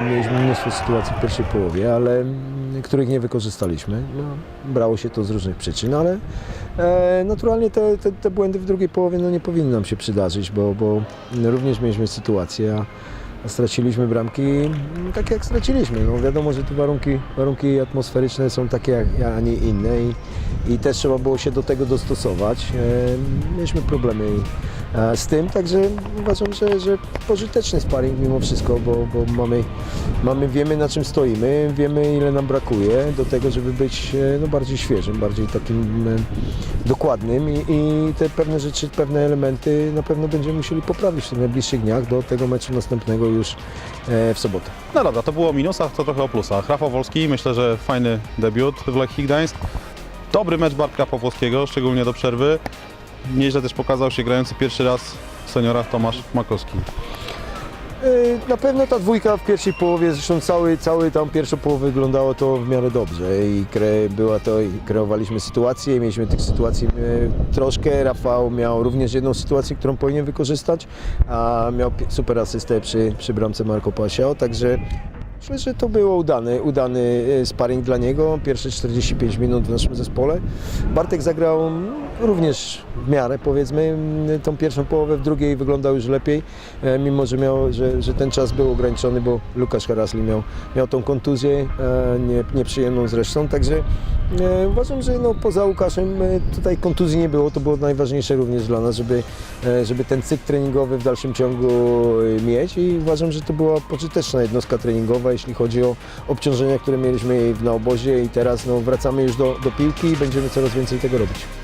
Mieliśmy mnóstwo sytuacji w pierwszej połowie, ale mm, których nie wykorzystaliśmy. No, brało się to z różnych przyczyn, ale e, naturalnie te, te, te błędy w drugiej połowie no, nie powinny nam się przydarzyć, bo, bo również mieliśmy sytuację, a, a straciliśmy bramki mm, tak jak straciliśmy. No, wiadomo, że tu warunki, warunki atmosferyczne są takie, jak, a nie inne i, i też trzeba było się do tego dostosować. E, mieliśmy problemy z tym, także uważam, że, że pożyteczny sparring mimo wszystko, bo, bo mamy, mamy, wiemy na czym stoimy, wiemy ile nam brakuje do tego, żeby być e, no, bardziej świeżym, bardziej takim e, dokładnym i, i te pewne rzeczy, pewne elementy na pewno będziemy musieli poprawić w tych najbliższych dniach do tego meczu następnego już e, w sobotę. No dobra, to było o minusach, to trochę o plusach. Rafał Wolski, myślę, że fajny debiut w Lechii Gdańsk. Dobry mecz Bartka Pawłowskiego, szczególnie do przerwy. Nieźle też pokazał się grający pierwszy raz w seniorach Tomasz Makowski. E, Na pewno ta dwójka w pierwszej połowie, zresztą cały, cały tam pierwszą połowę wyglądało to w miarę dobrze i kre, była to, i kreowaliśmy sytuację, mieliśmy tych sytuacji e, troszkę, Rafał miał również jedną sytuację, którą powinien wykorzystać, a miał super asystę przy, przy bramce Marco Pasio, także myślę, że to było udany, udany sparring dla niego, pierwsze 45 minut w naszym zespole. Bartek zagrał mm, również w miarę powiedzmy tą pierwszą połowę, w drugiej wyglądał już lepiej, e, mimo że, miał, że, że ten czas był ograniczony, bo Lukasz Harasli miał, miał tą kontuzję, e, nie, nieprzyjemną zresztą, także e, uważam, że no, poza Łukaszem tutaj kontuzji nie było, to było najważniejsze również dla nas, żeby, żeby ten cykl treningowy w dalszym ciągu mieć i uważam, że to była pożyteczna jednostka treningowa, jeśli chodzi o obciążenia, które mieliśmy na obozie i teraz no, wracamy już do, do piłki i będziemy coraz więcej tego robić.